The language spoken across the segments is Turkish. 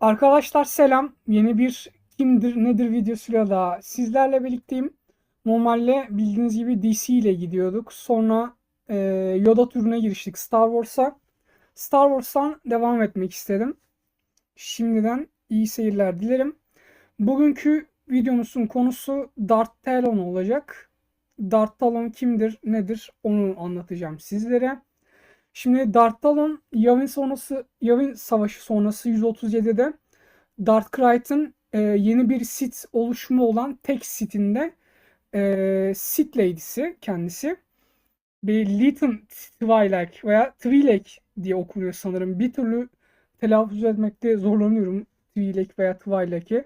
Arkadaşlar selam. Yeni bir kimdir nedir videosuyla daha sizlerle birlikteyim. Normalde bildiğiniz gibi DC ile gidiyorduk. Sonra e, Yoda turuna giriştik Star Wars'a. Star Wars'tan devam etmek istedim. Şimdiden iyi seyirler dilerim. Bugünkü videomuzun konusu Darth Talon olacak. Darth Talon kimdir, nedir onu anlatacağım sizlere. Şimdi Darth Talon Yavin sonrası Yavin Savaşı sonrası 137'de Darth Krayt'ın e, yeni bir Sith oluşumu olan tek Sith'inde e, Sith Lady'si kendisi. Bir Little Twi'lek veya Twi'lek diye okunuyor sanırım. Bir türlü telaffuz etmekte zorlanıyorum Twi'lek veya Twi'lek'i.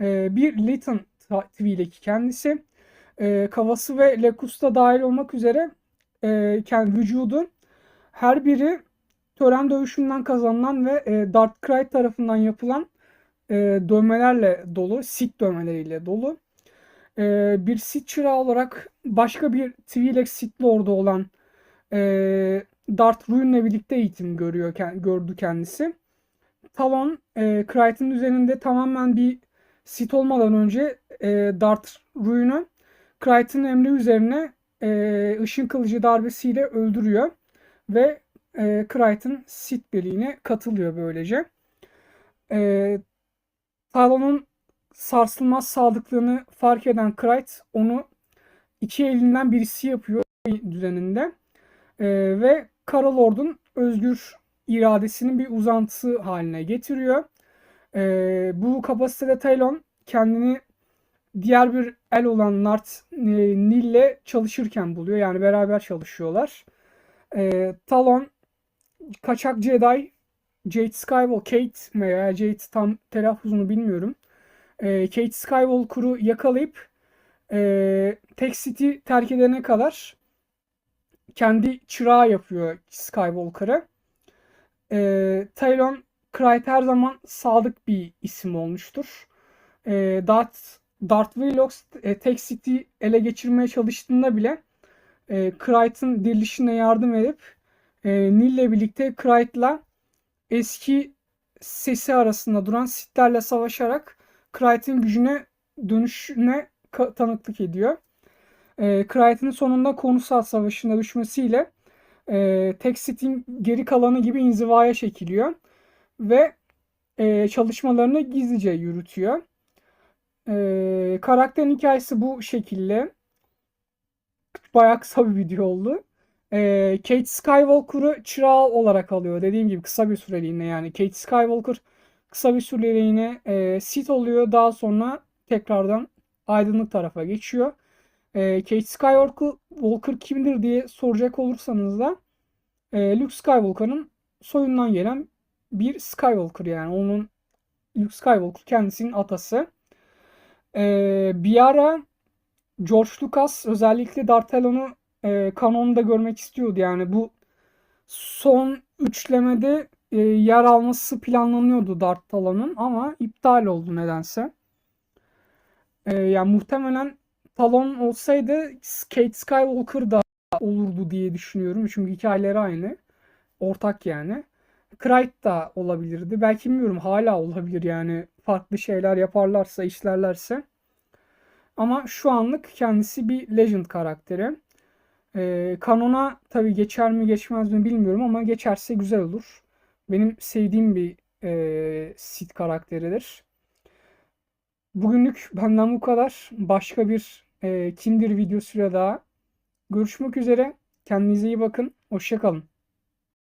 E, bir Little Twi'lek kendisi. E, kafası ve Lekus'ta dahil olmak üzere e, kendi vücudu her biri tören dövüşünden kazanılan ve e, Darth Krayt tarafından yapılan e, dövmelerle dolu, Sith dövmeleriyle dolu. E, bir Sith çırağı olarak başka bir Twi'lek Sith Lord'u olan e, Darth Ruin'le birlikte eğitim görüyor gördü kendisi. Talon e, Krayt'ın üzerinde tamamen bir Sith olmadan önce e, Darth Ruin'u Krayt'ın emri üzerine e, ışın kılıcı darbesiyle öldürüyor ve e, Crichton Sith birliğine katılıyor böylece. E, Talon'un sarsılmaz sadıklığını fark eden Crichton onu iki elinden birisi yapıyor düzeninde. E, ve Kara Lord'un özgür iradesinin bir uzantısı haline getiriyor. E, bu kapasitede Talon kendini diğer bir el olan Nart e, Nil'le çalışırken buluyor. Yani beraber çalışıyorlar. E, Talon kaçak Jedi Jade Skywalker Kate veya Jade tam telaffuzunu bilmiyorum. E, Kate Skywalker'u yakalayıp e, Tek City terk edene kadar kendi çırağı yapıyor Skywalker'a. E, Talon Krayt her zaman sadık bir isim olmuştur. E, Darth, Darth Velox e, Tek City ele geçirmeye çalıştığında bile e, Krayt'ın dirilişine yardım edip e, Nil'le birlikte Krayt'la eski sesi arasında duran Sith'lerle savaşarak Krayt'ın gücüne dönüşüne tanıklık ediyor. E, Krayt'ın sonunda Konusat Savaşı'nda düşmesiyle e, tek Sith'in geri kalanı gibi inzivaya çekiliyor ve e, çalışmalarını gizlice yürütüyor. E, karakterin hikayesi bu şekilde bayağı kısa bir video oldu. Ee, Kate Skywalker'ı çırağı olarak alıyor. Dediğim gibi kısa bir süreliğine yani. Kate Skywalker kısa bir süreliğine e, Sith oluyor. Daha sonra tekrardan aydınlık tarafa geçiyor. E, Kate Skywalker kimdir diye soracak olursanız da e, Luke Skywalker'ın soyundan gelen bir Skywalker yani. Onun Luke Skywalker kendisinin atası. E, bir ara George Lucas özellikle Dartelon'u e, kanonda görmek istiyordu. Yani bu son üçlemede e, yer alması planlanıyordu Dartelon'un ama iptal oldu nedense. E, yani muhtemelen Talon olsaydı Kate Skywalker da olurdu diye düşünüyorum. Çünkü hikayeleri aynı. Ortak yani. Krayt da olabilirdi. Belki bilmiyorum hala olabilir yani. Farklı şeyler yaparlarsa, işlerlerse. Ama şu anlık kendisi bir Legend karakteri. Ee, kanona tabii geçer mi geçmez mi bilmiyorum ama geçerse güzel olur. Benim sevdiğim bir e, Sith karakteridir. Bugünlük benden bu kadar. Başka bir e, Kindir videosuyla daha görüşmek üzere. Kendinize iyi bakın. Hoşçakalın.